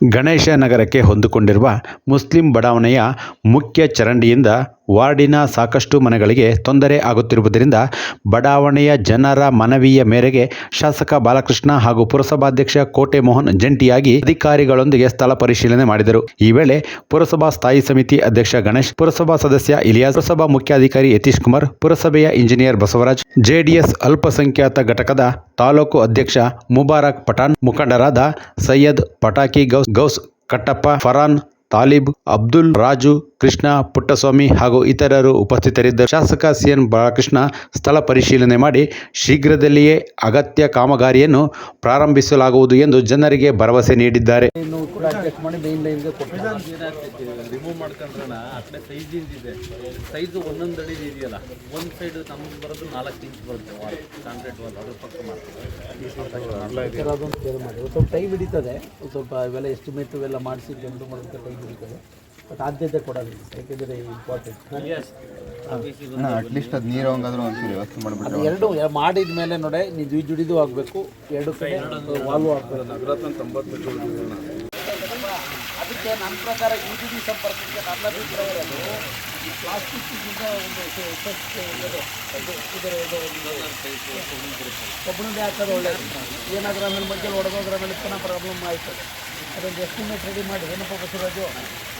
ಗಣೇಶ ನಗರಕ್ಕೆ ಹೊಂದಿಕೊಂಡಿರುವ ಮುಸ್ಲಿಂ ಬಡಾವಣೆಯ ಮುಖ್ಯ ಚರಂಡಿಯಿಂದ ವಾರ್ಡಿನ ಸಾಕಷ್ಟು ಮನೆಗಳಿಗೆ ತೊಂದರೆ ಆಗುತ್ತಿರುವುದರಿಂದ ಬಡಾವಣೆಯ ಜನರ ಮನವಿಯ ಮೇರೆಗೆ ಶಾಸಕ ಬಾಲಕೃಷ್ಣ ಹಾಗೂ ಪುರಸಭಾಧ್ಯಕ್ಷ ಕೋಟೆ ಮೋಹನ್ ಜಂಟಿಯಾಗಿ ಅಧಿಕಾರಿಗಳೊಂದಿಗೆ ಸ್ಥಳ ಪರಿಶೀಲನೆ ಮಾಡಿದರು. ಈ ವೇಳೆ ಪುರಸಭಾ ಸ್ಥಾಯಿ ಸಮಿತಿ ಅಧ್ಯಕ್ಷ ಗಣೇಶ್, ಪುರಸಭಾ ಸದಸ್ಯ ಇಲಿಯಾಸ್, ಪುರಸಭಾ ಮುಖ್ಯಾಧಿಕಾರಿ ಯತೀಶ್ ಕುಮಾರ್, ಪುರಸಭೆಯ ಇಂಜಿನಿಯರ್ ಬಸವರಾಜ್, ಜೆಡಿಎಸ್ ಅಲ್ಪಸಂಖ್ಯಾತ ಘಟಕದ ತಾಲೂಕು ಅಧ್ಯಕ್ಷ ಮುಬಾರಕ್ ಪಠಾಣ್, ಮುಖಂಡರಾದ ಸೈಯದ್ ಪಟಾಕಿ ಗೌಸ್ ಗೌಸ್ ಕಟ್ಟಪ್ಪ, ಫರಾನ್, ತಾಲಿಬ್, ಅಬ್ದುಲ್ ರಾಜು ಕೃಷ್ಣ ಪುಟ್ಟಸ್ವಾಮಿ ಹಾಗೂ ಇತರರು ಉಪಸ್ಥಿತರಿದ್ದರು. ಶಾಸಕ ಸಿಎನ್ ಬಾಲಕೃಷ್ಣ ಸ್ಥಳ ಪರಿಶೀಲನೆ ಮಾಡಿ ಶೀಘ್ರದಲ್ಲಿಯೇ ಅಗತ್ಯ ಕಾಮಗಾರಿಯನ್ನು ಪ್ರಾರಂಭಿಸಲಾಗುವುದು ಎಂದು ಜನರಿಗೆ ಭರವಸೆ ನೀಡಿದ್ದಾರೆ. ಸ್ವಲ್ಪ ಟೈಮ್ ಹಿಡಿತದೆ ಸ್ವಲ್ಪ ಇವೆಲ್ಲ ಎಸ್ಟಿಮೇಟ್ ಇವೆಲ್ಲ ಮಾಡಿಸಿ ಜನರು ಮಾಡೋದಕ್ಕೆ ಟೈಮ್ ಹಿಡಿತದೆ. ಆದ್ಯತೆ ಕೊಡೋದು ಯಾಕೆಂದರೆ ಇಂಪಾರ್ಟೆಂಟ್ ಅಟ್ಲೀಸ್ಟ್ ಅದು ನೀರು ಹಂಗಾದ್ರೂ ಒಂಚೂರು ವ್ಯವಸ್ಥೆ ಮಾಡಿಬಿಟ್ರೆ ಅದು ಎರಡು ಮಾಡಿದ ಮೇಲೆ ನೋಡಿ ನೀವು ಜುಡಿದು ಆಗಬೇಕು. ಎರಡು ಕಡೆ ವಾಲ್ವ್ ಆಗಬೇಕು. ಅದಕ್ಕೆ ನನ್ನ ಪ್ರಕಾರ ಯು ಜಿ ಡಿ ಸಂಪರ್ಕಕ್ಕೆ ನನ್ನ ಅಭಿಪ್ರಾಯ ಇರೋದು ಈ ಪ್ಲಾಸ್ಟಿಕ್ಕಿಂದ ಒಂದು ಎಫೆಕ್ಟ್ ಇರೋದು. ಅದು ಇದರ ಇದು ಒಂದು ಕಬ್ಬಿಣದ ಹಾಕೋದು ಒಳ್ಳೆಯದು ಏನಾದರೂ ಆಮೇಲೆ ಮಧ್ಯೆ ಹೊಡೆದೋದ್ರ ಮೇಲೆ ಪುನಃ ಪ್ರಾಬ್ಲಮ್ ಆಯ್ತದೆ. ಅದೊಂದು ಎಸ್ಟಿಮೇಟ್ ರೆಡಿ ಮಾಡಿ ಏನಪ್ಪ ಬಸವರಾಜು?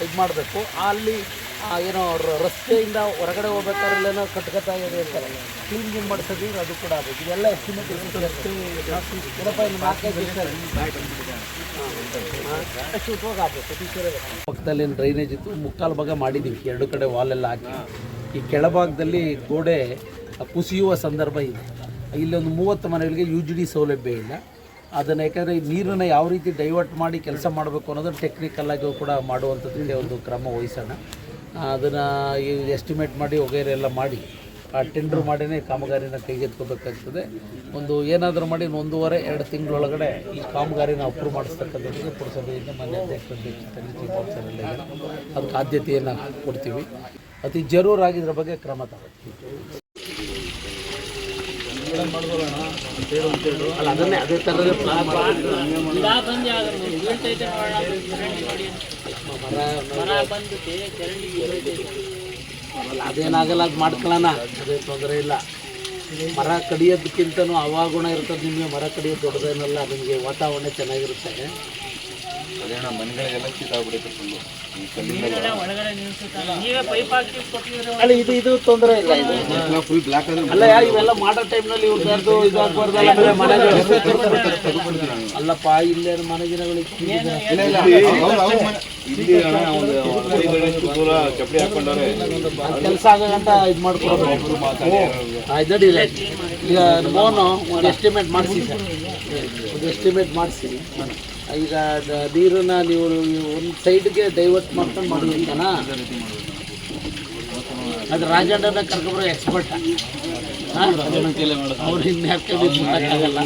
ಇದು ಮಾಡಬೇಕು. ಅಲ್ಲಿ ಏನೋ ರಸ್ತೆಯಿಂದ ಹೊರಗಡೆ ಹೋಗ್ಬೇಕಾದ್ರೆ ಏನೋ ಇದೆ ಇರ್ತಾರೆ ಕ್ಲೀನ್ ಗೀನ್ ಮಾಡಿಸೋದು ಅದು ಕೂಡ ಆಗಬೇಕು. ಇದೆಲ್ಲ ಎಸ್ಟಿಮೇಟ್ ಪಕ್ಕದಲ್ಲಿ ಏನು ಡ್ರೈನೇಜ್ ಇತ್ತು? ಮುಕ್ಕಾಲು ಭಾಗ ಮಾಡಿದ್ದೀವಿ. ಎರಡು ಕಡೆ ವಾಲೆಲ್ಲ ಹಾಕಿ. ಈ ಕೆಳಭಾಗದಲ್ಲಿ ಗೋಡೆ ಕುಸಿಯುವ ಸಂದರ್ಭ ಇದೆ. ಇಲ್ಲೊಂದು ಮೂವತ್ತು ಮನೆಗಳಿಗೆ ಯು ಜಿ ಡಿ ಸೌಲಭ್ಯ ಇಲ್ಲ. ಅದನ್ನು ಯಾಕಂದರೆ ಈ ನೀರನ್ನು ಯಾವ ರೀತಿ ಡೈವರ್ಟ್ ಮಾಡಿ ಕೆಲಸ ಮಾಡಬೇಕು ಅನ್ನೋದನ್ನು ಟೆಕ್ನಿಕಲ್ ಆಗಿ ಕೂಡ ಮಾಡುವಂಥದ್ದಕ್ಕೆ ಒಂದು ಕ್ರಮ ವಹಿಸೋಣ. ಅದನ್ನು ಎಸ್ಟಿಮೇಟ್ ಮಾಡಿ ವಗೈರೆ ಎಲ್ಲ ಮಾಡಿ, ಆ ಟೆಂಡ್ರ್ ಮಾಡಿನೇ ಕಾಮಗಾರಿನ ಕೈಗೆತ್ಕೋಬೇಕಾಗ್ತದೆ ಒಂದು ಏನಾದರೂ ಮಾಡಿ ಒಂದು ಒಂದೂವರೆ, ಎರಡು ತಿಂಗಳೊಳಗಡೆ ಈ ಕಾಮಗಾರಿನ ಅಪ್ರೂವ್ ಮಾಡಿಸ್ತಕ್ಕಂಥದ್ದು ಪುರಸಭೆಯಿಂದ ಮಾನ್ಯ ಅಧ್ಯಕ್ಷರ ಅಧ್ಯಕ್ಷತೆಯಲ್ಲಿ ಚೀಫ್ ಅದಕ್ಕೆ ಆದ್ಯತೆಯನ್ನು ಕೊಡ್ತೀವಿ. ಅತಿ ಜರೂರಾಗಿದ್ದರ ಬಗ್ಗೆ ಕ್ರಮ ತಗೊಳ್ತೀವಿ. ಅಲ್ಲ ಅದನ್ನೇ ಅದೇ ಥರದ ಪ್ಲಾನ್ ಅಲ್ಲ ಅದೇನಾಗಲ್ಲ ಅದು ಮಾಡ್ಕೊಳ್ಳೋಣ. ಅದೇ ತೊಂದರೆ ಇಲ್ಲ. ಮರ ಕಡಿಯೋದಕ್ಕಿಂತನೂ ಅವಾಗುಣ ಇರ್ತದೆ ನಿಮಗೆ. ಮರ ಕಡಿಯೋದು ದೊಡ್ಡದೇನಲ್ಲ ನಿಮಗೆ ವಾತಾವರಣ ಚೆನ್ನಾಗಿರುತ್ತೆ. ಅದೇನ ಮನೆಗಳಿಗೆಲ್ಲ ಕಿತ್ತಾಗ್ಬಿಡುತ್ತೆ ಫುಲ್ಲು ಈ ಕಲ್ಲಿಂದ ಅಲ್ಲ. ಇದು ಇದು ತೊಂದರೆ ಇಲ್ಲ. ಇದು ಫುಲ್ ಬ್ಲಾಕ್ ಅಲ್ಲ ಯಾ ಇವೆಲ್ಲ ಮಾಡೋ ಟೈಮ್ನಲ್ಲಿ ಇವ್ರು ಯಾರ್ದು ಇದು ಹಾಕ್ಬಾರ್ದು ಆಮೇಲೆ ಅಲ್ಲಪ್ಪ ಇಲ್ಲೇ ಮನೆಗಿನಗಳಿಗೆ ಇಲ್ಲಿ ಅಣ್ಣ ಒಂದು ಐದು ಅಡಿಯಷ್ಟು ದೂರ ಚಪ್ಪಡಿ ಹಾಕೊಂಡವ್ರೆ. ಕೆಲಸ ಆಗಂತ ಇದು ಮಾಡ್ಕೊಡೋದು. ಇದಡಿ ಈಗ ಲೋನು ಒಂದು ಎಸ್ಟಿಮೇಟ್ ಮಾಡಿಸಿ ಸರ್. ಒಂದು ಎಸ್ಟಿಮೇಟ್ ಮಾಡಿಸಿ. ಈಗ ನೀರನ್ನ ನೀವು ಒಂದು ಸೈಡ್ಗೆ ಡೈವರ್ಟ್ ಮಾಡ್ಕೊಂಡು ಮಾಡಿ ಅದು ರಾಜಣ್ಣನ ಕರ್ಕೊಂಡ್ಬರೋ ಎಕ್ಸ್ಪರ್ಟ್ ಅವ್ರು ಇನ್ನು ಯಾಕೆ ಆಗಲ್ಲ.